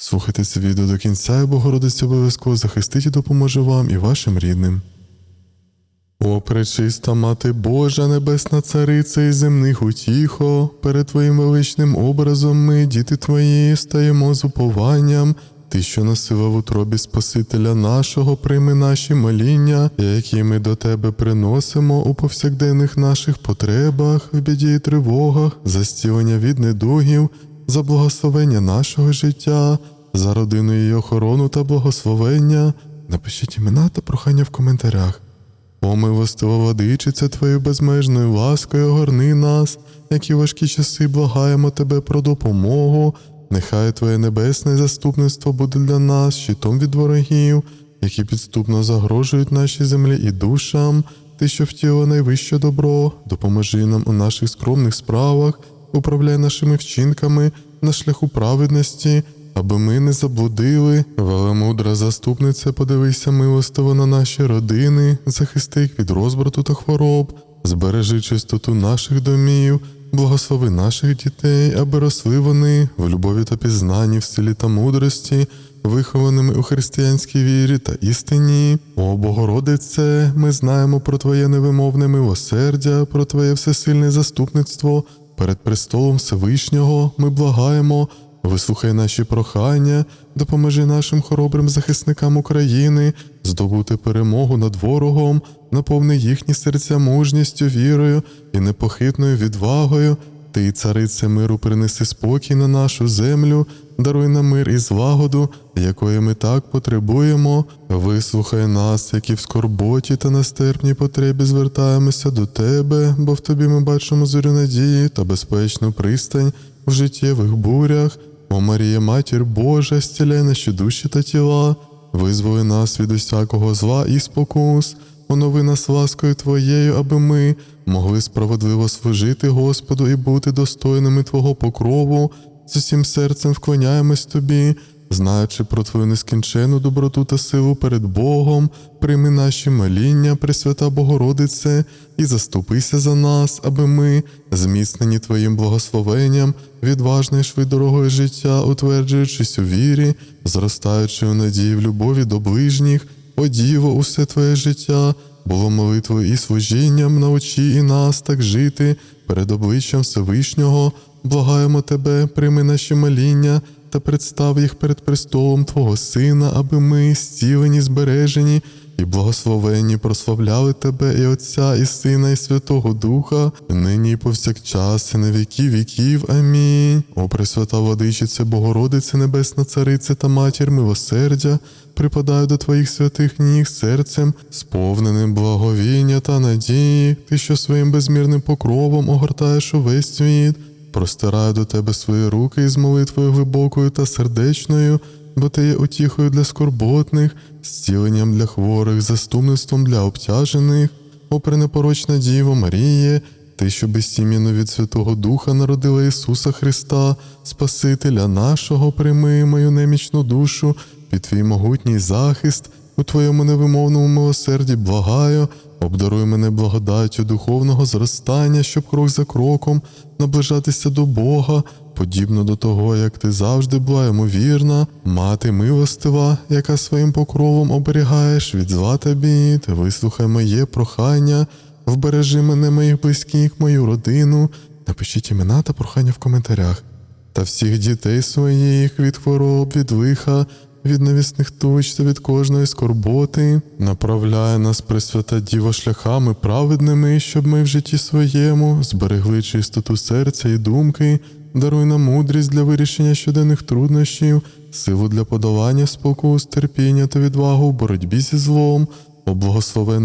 Слухайте це відео до кінця, і Богородиця обов'язково захистить і допоможе вам і вашим рідним. О, пречиста Мати Божа, Небесна Цариця і земних утіхо, перед Твоїм величним образом ми, діти Твої, стаємо з упованням. Ти, що носила в утробі Спасителя нашого, прийми наші моління, які ми до Тебе приносимо у повсякденних наших потребах, в біді і тривогах, за зцілення від недугів, за благословення нашого життя, за родину її охорону та благословення. Напишіть імена та прохання в коментарях. О, милостива владичиця Твоєю безмежною ласкою огорни нас, які важкі часи благаємо Тебе про допомогу. Нехай Твоє небесне заступництво буде для нас щитом від ворогів, які підступно загрожують нашій землі і душам. Ти, що втілила найвище добро, допоможи нам у наших скромних справах, управляй нашими вчинками на шляху праведності, аби ми не заблудили. Велемудра заступниця, подивися милостиво на наші родини, захисти їх від розбрату та хвороб, збережи чистоту наших домів, благослови наших дітей, аби росли вони в любові та пізнанні, в силі та мудрості, вихованими у християнській вірі та істині. О Богородице, ми знаємо про Твоє невимовне милосердя, про Твоє всесильне заступництво. Перед престолом Всевишнього ми благаємо. Вислухай наші прохання, допоможи нашим хоробрим захисникам України здобути перемогу над ворогом, наповни їхні серця мужністю, вірою і непохитною відвагою. Ти, царице миру, принеси спокій на нашу землю, даруй нам мир і злагоду, якої ми так потребуємо. Вислухай нас, які в скорботі та нестерпній потребі звертаємося до тебе, бо в тобі ми бачимо зорю надії та безпечну пристань в життєвих бурях. О Марія, матір Божа, зціляй наші душі та тіла, визволи нас від усякого зла і спокус, онови нас ласкою Твоєю, аби ми могли справедливо служити Господу і бути достойними Твого покрову. З усім серцем вклоняємось Тобі, знаючи про Твою нескінчену доброту та силу перед Богом, прийми наші моління, Пресвята Богородице, і заступися за нас, аби ми, зміцнені Твоїм благословенням, відважно йшли дорогою життя, утверджуючись у вірі, зростаючи у надії в любові до ближніх, о Діво, усе Твоє життя було молитвою і служінням, научи і нас так жити перед обличчям Всевишнього. Благаємо Тебе, прийми наші моління та представ їх перед престолом Твого Сина, аби ми, зцілені, збережені і благословенні, прославляли Тебе і Отця, і Сина, і Святого Духа, нині і повсякчас, і на віки віків. Амінь. О Пресвята Владичице, Богородице, Небесна Царице та Матір милосердя, припадаю до Твоїх святих ніг серцем, сповненим благовіння та надії, Ти, що своїм безмірним покровом огортаєш увесь світ. Простираю до тебе свої руки із молитвою глибокою та сердечною, бо ти є утіхою для скорботних, зціленням для хворих, заступництвом для обтяжених, о пренепорочна Діво Маріє, ти, що безсім'яно від Святого Духа народила Ісуса Христа, Спасителя нашого, прийми мою немічну душу під твій могутній захист, у твоєму невимовному милосерді благаю, обдаруй мене благодаттю духовного зростання, щоб крок за кроком наближатися до Бога, подібно до того, як ти завжди була ймовірна, мати милостива, яка своїм покровом оберігаєш від зла та бід, вислухай моє прохання, вбережи мене, моїх близьких, мою родину. Напишіть імена та прохання в коментарях. Та всіх дітей своїх від хвороб, від лиха, від навісних туч та від кожної скорботи, направляє нас Пресвята Діва шляхами праведними, щоб ми в житті своєму зберегли чистоту серця і думки, даруй нам мудрість для вирішення щоденних труднощів, силу для подолання спокус, терпіння та відвагу в боротьбі зі злом, о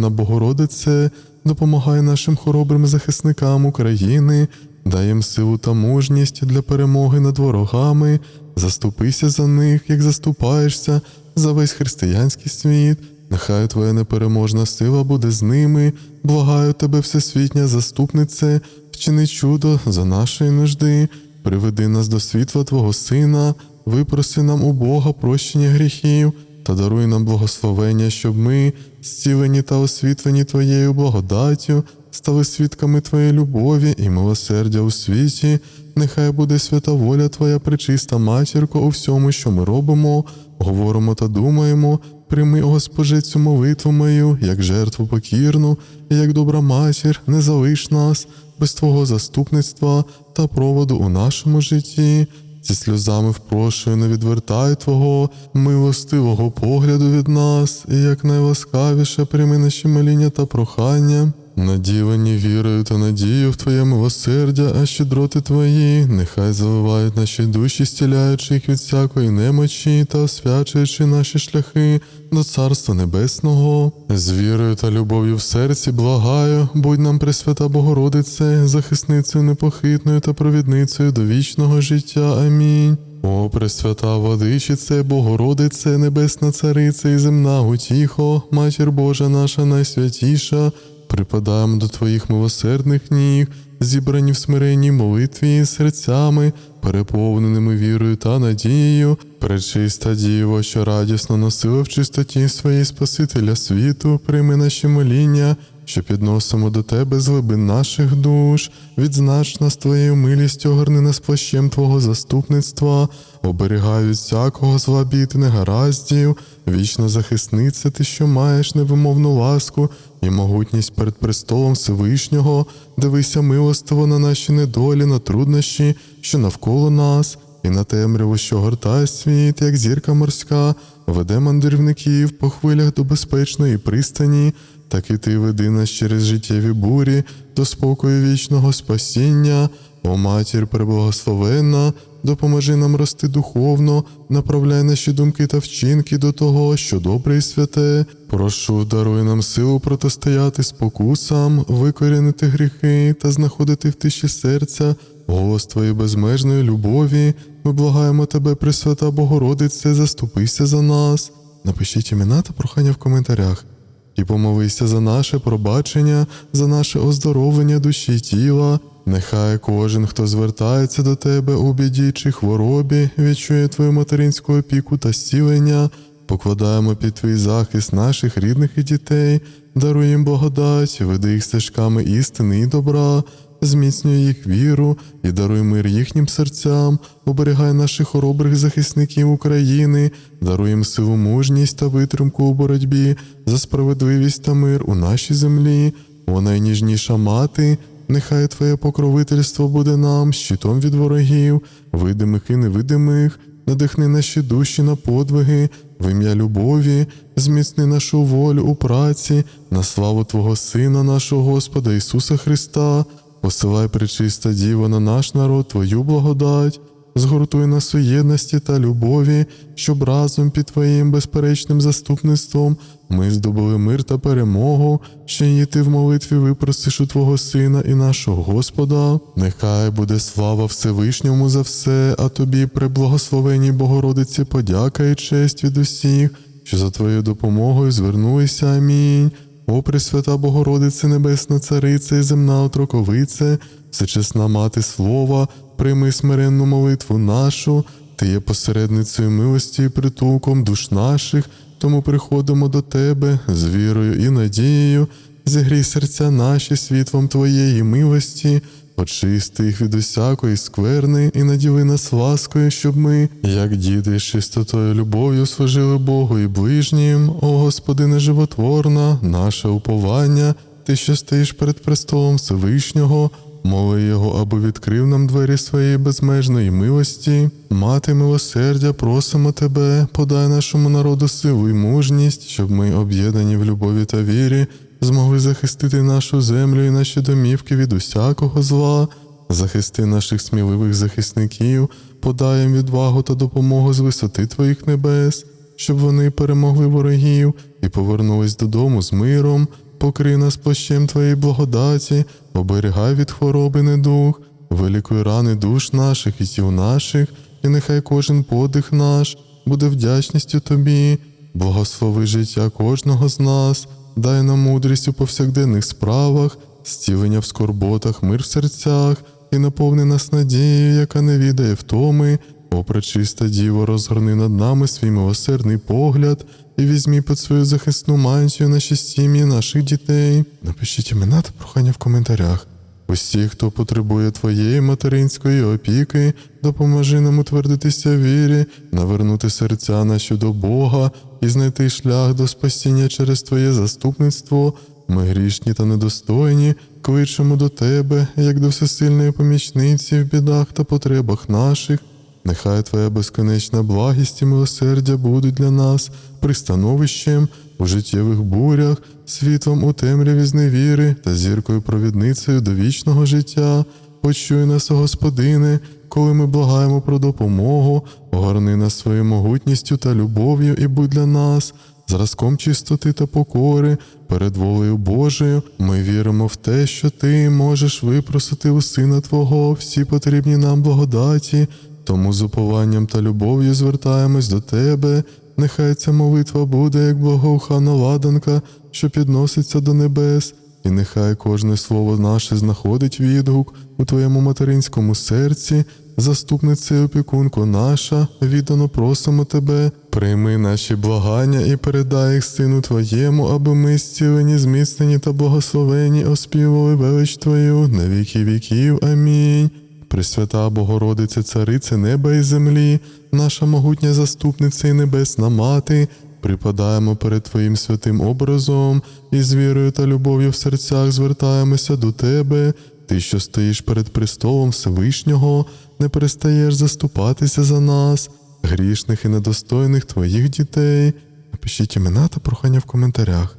Богородице, допомагай нашим хоробрим захисникам України, дай їм силу та мужність для перемоги над ворогами, заступися за них, як заступаєшся за весь християнський світ. Нехай Твоя непереможна сила буде з ними. Благаю тебе, всесвітня заступнице, вчини чудо за нашої нужди, приведи нас до світла Твого Сина, випроси нам у Бога прощення гріхів та даруй нам благословення, щоб ми, зцілені та освітлені Твоєю благодаттю, стали свідками Твоєї любові і милосердя у світі. Нехай буде свята воля Твоя пречиста матірко у всьому, що ми робимо, говоримо та думаємо. Прийми, Госпоже, цю молитву мою, як жертву покірну, і як добра матір, не залиш нас без Твого заступництва та проводу у нашому житті. Зі сльозами впрошую, не відвертай Твого милостивого погляду від нас, і як найласкавіше прийми наші моління та прохання. Наділені вірою та надією в Твоє милосердя, а щедроти Твої, нехай заливають наші душі, стіляючи їх від всякої немочі та освячуючи наші шляхи до Царства Небесного. З вірою та любов'ю в серці благаю, будь нам Пресвята Богородице, захисницею непохитною та провідницею до вічного життя. Амінь. О, Пресвята Владичице, Богородице, Небесна Цариця і земна утіхо, Матір Божа наша найсвятіша, припадаємо до Твоїх милосердних ніг, зібрані в смиренній молитві серцями, переповненими вірою та надією, пречиста Діво, що радісно носила в чистоті своєї Спасителя світу, прийми наші моління, що підносимо до Тебе з глибин наших душ, відзнач нас Твоєю милістю, огорни нас плащем Твого заступництва, оберігай від всякого зла негараздів, вічна захисниця, Ти, що маєш невимовну ласку і могутність перед престолом Всевишнього, дивися милостиво на наші недолі, на труднощі, що навколо нас, і на темряву, що гортає світ, як зірка морська, веде мандрівників по хвилях до безпечної пристані, так і ти веди нас через життєві бурі до спокою вічного спасіння. О матір преблагословенна, допоможи нам рости духовно, направляй наші думки та вчинки до того, що добре і святе. Прошу, даруй нам силу протистояти спокусам, викорінити гріхи та знаходити в тиші серця голос Твоєї безмежної любові. Ми благаємо Тебе, Пресвята Богородице, заступися за нас. Напишіть імена та прохання в коментарях. І помолися за наше пробачення, за наше оздоровлення душі й тіла. Нехай кожен, хто звертається до тебе у біді чи хворобі, відчує твою материнську опіку та зцілення. Покладаємо під твій захист наших рідних і дітей, даруй їм благодать, веди їх стежками істини і добра, зміцнюй їх віру і даруй мир їхнім серцям, оберігай наших хоробрих захисників України, даруй їм силу мужність та витримку у боротьбі за справедливість та мир у нашій землі. О найніжніша мати, нехай Твоє покровительство буде нам щитом від ворогів, видимих і невидимих, надихни наші душі на подвиги, в ім'я любові, зміцни нашу волю у праці, на славу Твого Сина, нашого Господа Ісуса Христа, посилай пречиста Діва на наш народ Твою благодать, згуртуй нас у єдності та любові, щоб разом під Твоїм безперечним заступництвом ми здобули мир та перемогу, що її ти в молитві випросиш у Твого Сина і нашого Господа. Нехай буде слава Всевишньому за все, а тобі, преблагословеній Богородиці, подяка і честь від усіх, що за Твоєю допомогою звернулися. Амінь. О, Пресвята Богородице, Небесна Цариця і земна отроковице, всечесна мати Слова, прийми смиренну молитву нашу, ти є посередницею милості і притулком душ наших, тому приходимо до Тебе з вірою і надією, зігрій серця наші світлом Твоєї милості, очисти їх від усякої скверни і наділи нас ласкою, щоб ми, як діти, з чистотою любов'ю служили Богу і ближнім, о Господине животворна, наше уповання, Ти, що стоїш перед престолом Всевишнього, Моли його, аби відкрив нам двері своєї безмежної милості. Мати милосердя, просимо тебе, подай нашому народу силу і мужність, щоб ми, об'єднані в любові та вірі, змогли захистити нашу землю і наші домівки від усякого зла, захисти наших сміливих захисників, подай їм відвагу та допомогу з висоти твоїх небес, щоб вони перемогли ворогів і повернулись додому з миром. Покрий нас плащем Твоєї благодаті, оберігай від хвороби недух, вилікуй рани душ наших і тіл наших, і нехай кожен подих наш буде вдячністю Тобі, благослови життя кожного з нас, дай нам мудрість у повсякденних справах, зцілення в скорботах, мир в серцях, і наповни нас надією, яка не відає втоми, О, пречиста Діво, розгорни над нами свій милосердний погляд і візьмі під свою захисну мантію наші сім'ї, наших дітей. Напишіть імена та прохання в коментарях. Усі, хто потребує твоєї материнської опіки, допоможи нам утвердитися в вірі, навернути серця наші до Бога і знайти шлях до спасіння через Твоє заступництво. Ми грішні та недостойні, кличемо до Тебе, як до всесильної помічниці в бідах та потребах наших. Нехай Твоя безконечна благість і милосердя будуть для нас пристановищем у життєвих бурях, світлом у темряві зневіри та зіркою провідницею до вічного життя. Почуй нас, Господине, коли ми благаємо про допомогу, огорни нас своєю могутністю та любов'ю і будь для нас. Зразком чистоти та покори, перед волею Божою, ми віримо в те, що Ти можеш випросити у Сина Твого всі потрібні нам благодаті, тому з упованням та любов'ю звертаємось до Тебе. Нехай ця молитва буде, як благоухана ладанка, що підноситься до небес, і нехай кожне слово наше знаходить відгук у Твоєму материнському серці, заступниця і опікунко наша, віддано просимо Тебе, прийми наші благання і передай їх Сину Твоєму, аби ми зцілені, зміцнені та благословені оспівали велич Твою на віки віків. Амінь. Пресвята Богородиця, Цариця неба і землі, наша могутня заступниця і небесна мати, припадаємо перед Твоїм святим образом і з вірою та любов'ю в серцях звертаємося до Тебе. Ти, що стоїш перед престолом Всевишнього, не перестаєш заступатися за нас, грішних і недостойних Твоїх дітей. Напишіть імена та прохання в коментарях.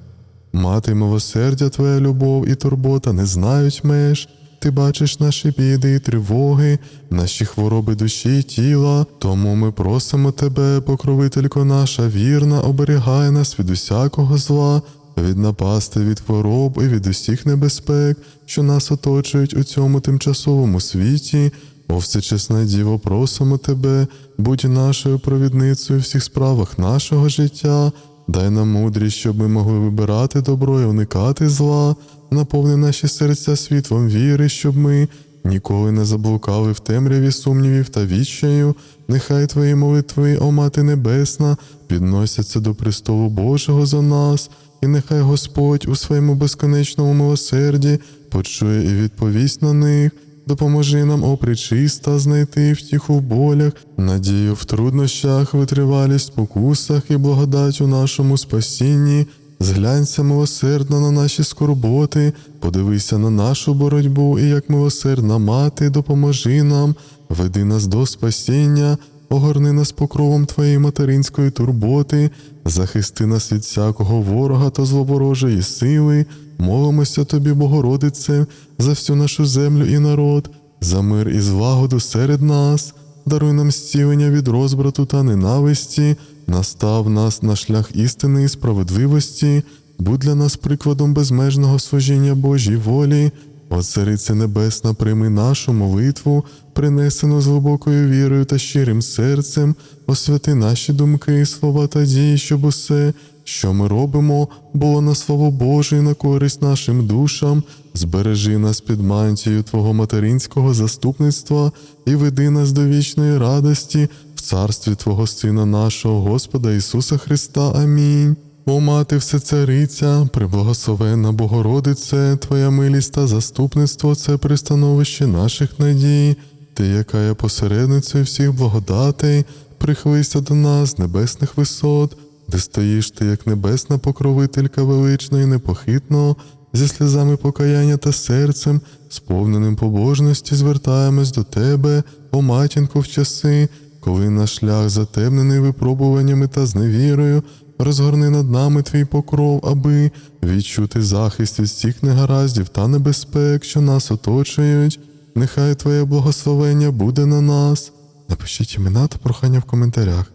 Мати милосердя, Твоя любов і турбота не знають меж. Ти бачиш наші біди і тривоги, наші хвороби душі і тіла. Тому ми просимо тебе, покровителько наша вірна, оберігай нас від усякого зла, від напасти, від хвороб і від усіх небезпек, що нас оточують у цьому тимчасовому світі. О, всечесна Діво, просимо тебе, будь нашою провідницею в всіх справах нашого життя. Дай нам мудрість, щоб ми могли вибирати добро і уникати зла, наповни наші серця світлом віри, щоб ми ніколи не заблукали в темряві сумнівів та відчаю. Нехай твої молитви, о Мати Небесна, підносяться до престолу Божого за нас, і нехай Господь у своєму безконечному милосерді почує і відповість на них. Допоможи нам, о причиста, знайти втіху в болях, надію в труднощах, витривалість в спокусах і благодать у нашому спасінні. Зглянься милосердно на наші скорботи, подивися на нашу боротьбу, і як милосердна мати, допоможи нам, веди нас до спасіння, огорни нас покровом Твоєї материнської турботи, захисти нас від всякого ворога та зловорожої сили. Молимося тобі, Богородице, за всю нашу землю і народ, за мир і злагоду серед нас, даруй нам зцілення від розбрату та ненависті, настав нас на шлях істини і справедливості, будь для нас прикладом безмежного служіння Божій волі. О, Царице Небесна, прийми нашу молитву, принесену з глибокою вірою та щирим серцем, освяти наші думки, слова та дії, щоб усе, що ми робимо, було на славу Боже і на користь нашим душам. Збережи нас під мантією Твого материнського заступництва і веди нас до вічної радості в царстві Твого Сина нашого Господа Ісуса Христа. Амінь. О мати всецариця, преблагословенна Богородице, Твоя милість та заступництво це пристановище наших надій, Ти, яка є посередницею всіх благодатей, прихилися до нас небесних висот, де стоїш ти, як небесна покровителька велична і непохитно, зі сльозами покаяння та серцем, сповненим побожності, звертаємось до Тебе, о матінко, в часи, коли наш шлях затемнений випробуваннями та зневірою, розгорни над нами твій покров, аби відчути захист від всіх негараздів та небезпек, що нас оточують. Нехай Твоє благословення буде на нас. Напишіть імена та прохання в коментарях.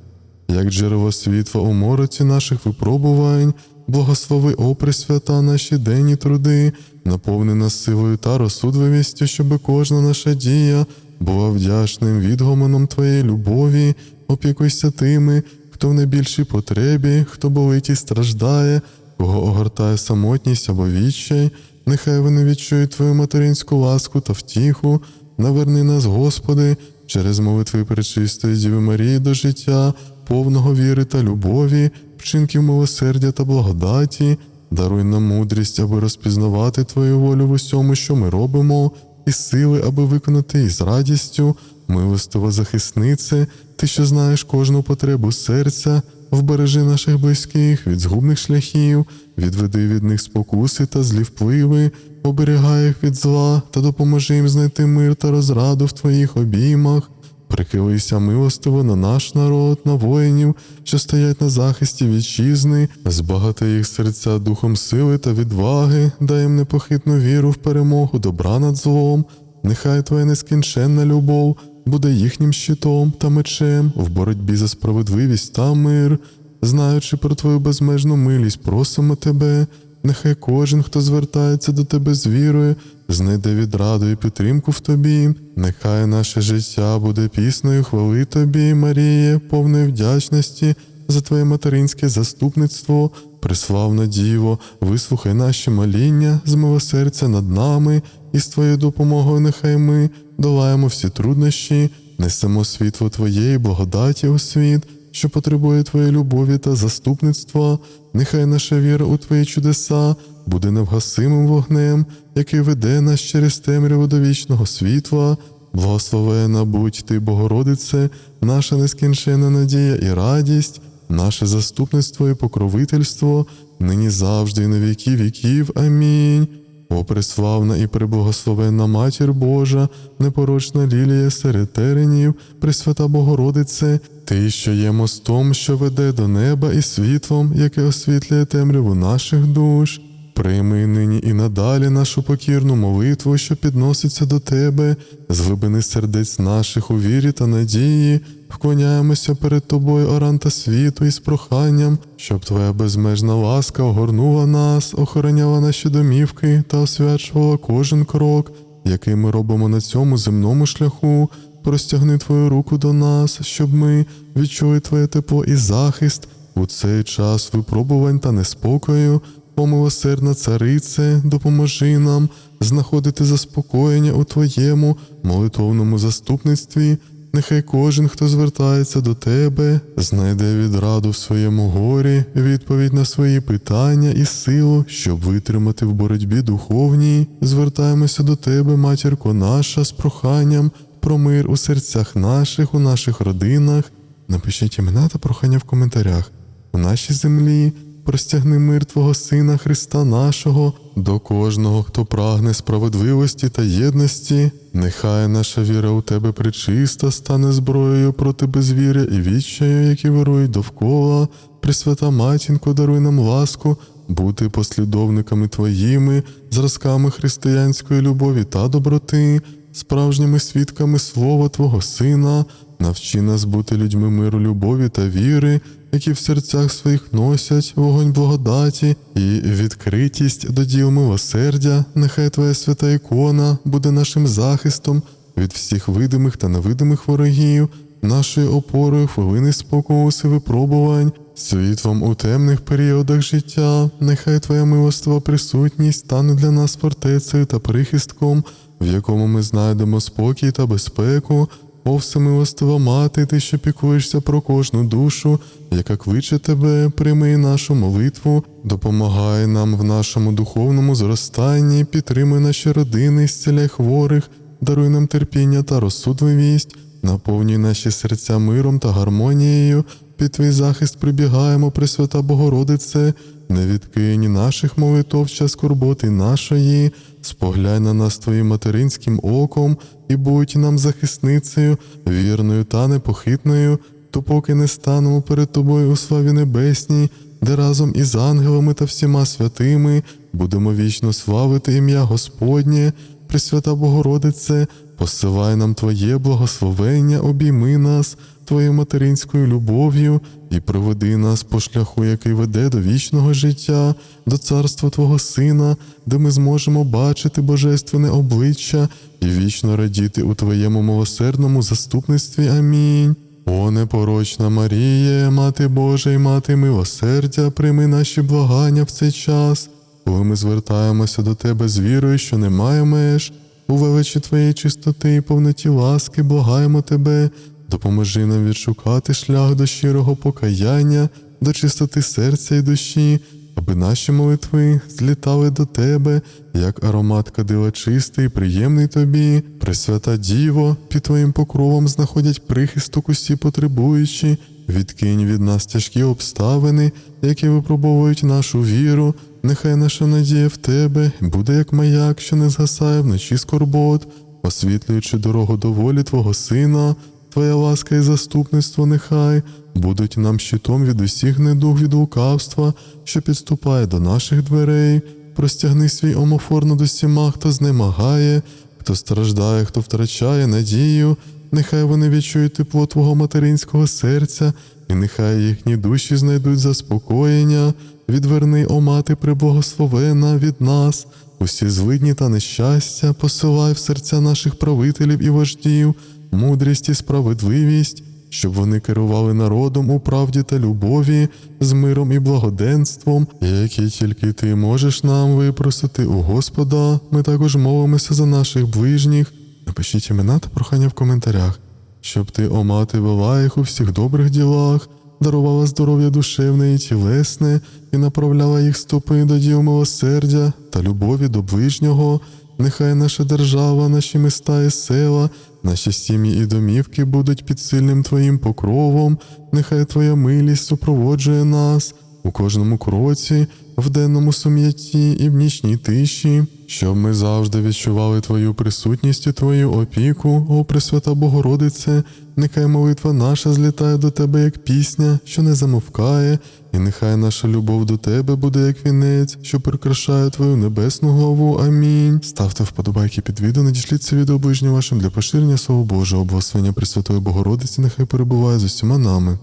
Як джерело світла у мороці наших випробувань, благослови о Пресвята наші денні труди, наповни нас силою та розсудливістю, щоби кожна наша дія була вдячним відгомоном Твоєї любові, опікуйся тими, хто в найбільшій потребі, хто болить і страждає, кого огортає самотність або відчай, нехай вони відчують Твою материнську ласку та втіху, наверни нас, Господи, через молитви пречистої Діви Марії до життя, повного віри та любові, вчинків милосердя та благодаті, даруй нам мудрість, аби розпізнавати Твою волю в усьому, що ми робимо, і сили, аби виконати її з радістю, милостива захиснице, ти, що знаєш кожну потребу серця, вбережи наших близьких від згубних шляхів, відведи від них спокуси та злі впливи, оберігай їх від зла та допоможи їм знайти мир та розраду в твоїх обіймах. Прихилися милостиво на наш народ, на воїнів, що стоять на захисті вітчизни, збагати їх серця духом сили та відваги, дай їм непохитну віру в перемогу добра над злом. Нехай твоя нескінченна любов буде їхнім щитом та мечем в боротьбі за справедливість та мир. Знаючи про твою безмежну милість, просимо тебе. Нехай кожен, хто звертається до тебе з вірою, знайде відраду і підтримку в тобі. Нехай наше життя буде піснею хвали тобі, Маріє, повної вдячності за твоє материнське заступництво. Приславна Діво, вислухай наші моління з милосердя над нами, і з твоєю допомогою нехай ми долаємо всі труднощі, несемо світло Твоєї благодаті у світ, що потребує Твоєї любові та заступництва. Нехай наша віра у Твої чудеса буде невгасимим вогнем, який веде нас через темряву до вічного світла. Благословена будь ти, Богородице, наша нескінченна надія і радість, наше заступництво і покровительство, нині завжди і на віки віків. Амінь. О, преславна і преблагословенна Матір Божа, непорочна лілія серед теренів, Пресвята Богородице, Ти, що є мостом, що веде до неба і світлом, яке освітлює темряву наших душ. Прийми нині і надалі нашу покірну молитву, що підноситься до Тебе, з глибини сердець наших у вірі та надії, вклоняємося перед Тобою, оранта світу, із проханням, щоб Твоя безмежна ласка огорнула нас, охороняла наші домівки та освячувала кожен крок, який ми робимо на цьому земному шляху. Простягни Твою руку до нас, щоб ми відчули Твоє тепло і захист у цей час випробувань та неспокою. О, милосердна царице, допоможи нам знаходити заспокоєння у Твоєму молитовному заступництві. Нехай кожен, хто звертається до Тебе, знайде відраду в своєму горі, відповідь на свої питання і силу, щоб витримати в боротьбі духовній. Звертаємося до Тебе, матірко наша, з проханням про мир у серцях наших, у наших родинах. Напишіть імена та прохання в коментарях. У нашій землі простягни мир Твого Сина Христа нашого до кожного, хто прагне справедливості та єдності. Нехай наша віра у Тебе причиста стане зброєю проти безвіря і відчаю, які вирують довкола. Пресвята Матінко, даруй нам ласку, бути послідовниками Твоїми, зразками християнської любові та доброти, справжніми свідками Слова Твого Сина. Навчи нас бути людьми миру, любові та віри, які в серцях своїх носять вогонь благодаті і відкритість до діл милосердя. Нехай Твоя свята ікона буде нашим захистом від всіх видимих та невидимих ворогів, нашою опорою хвилини спокуси випробувань, світлом у темних періодах життя. Нехай Твоя милостива присутність стане для нас фортецею та прихистком, в якому ми знайдемо спокій та безпеку. О, всемилостива мати, ти, що піклуєшся про кожну душу, яка кличе тебе, прийми нашу молитву, допомагай нам в нашому духовному зростанні, підтримуй наші родини, зціляй хворих, даруй нам терпіння та розсудливість, наповнюй наші серця миром та гармонією. Під твій захист прибігаємо, Пресвята Богородице, не відкинь наших молитов час скорботи нашої, споглянь на нас твоїм материнським оком і будь нам захисницею, вірною та непохитною, допоки не станемо перед тобою у славі небесній, де разом із ангелами та всіма святими будемо вічно славити ім'я Господнє, Пресвята Богородице, посилай нам Твоє благословення, обійми нас Твоєю материнською любов'ю і проведи нас по шляху, який веде до вічного життя, до царства Твого Сина, де ми зможемо бачити божественне обличчя і вічно радіти у Твоєму милосердному заступництві. Амінь. О, непорочна Маріє, Мати Божа і Мати милосердя, прийми наші благання в цей час, коли ми звертаємося до Тебе з вірою, що немає меж. У величі Твоєї чистоти і повноті ласки, благаємо Тебе, допоможи нам відшукати шлях до щирого покаяння, до чистоти серця і душі, аби наші молитви злітали до Тебе, як аромат кадила чистий, і приємний Тобі, Пресвята Діво, під Твоїм покровом знаходять прихисток усі потребуючі, відкинь від нас тяжкі обставини, які випробовують нашу віру. Нехай наша надія в Тебе буде як маяк, що не згасає вночі скорбот, освітлюючи дорогу до волі Твого Сина, Твоя ласка і заступництво нехай будуть нам щитом від усіх недуг від лукавства, що підступає до наших дверей. Простягни свій омофор над усіма, хто знемагає, хто страждає, хто втрачає надію. Нехай вони відчують тепло Твого материнського серця, і нехай їхні душі знайдуть заспокоєння. Відверни, о мати преблагословена від нас, усі злидні та нещастя, посилай в серця наших правителів і вождів, мудрість і справедливість, щоб вони керували народом у правді та любові, з миром і благоденством, які тільки ти можеш нам випросити у Господа. Ми також молимося за наших ближніх. Напишіть імена та прохання в коментарях, щоб ти, о мати, вела їх у всіх добрих ділах, дарувала здоров'я душевне і тілесне і направляла їх стопи до діл милосердя та любові до ближнього. Нехай наша держава, наші міста і села, наші сім'ї і домівки будуть під сильним Твоїм покровом, нехай Твоя милість супроводжує нас у кожному кроці, в денному сум'ятті і в нічній тиші, щоб ми завжди відчували Твою присутність і Твою опіку, о Пресвята Богородице, нехай молитва наша злітає до Тебе як пісня, що не замовкає, і нехай наша любов до Тебе буде як вінець, що прикрашає Твою небесну главу. Амінь. Ставте вподобайки під відео, надішліть це відео ближнім вашим для поширення Слова Божого, благословення Пресвятої Богородиці, нехай перебуває з усіма нами.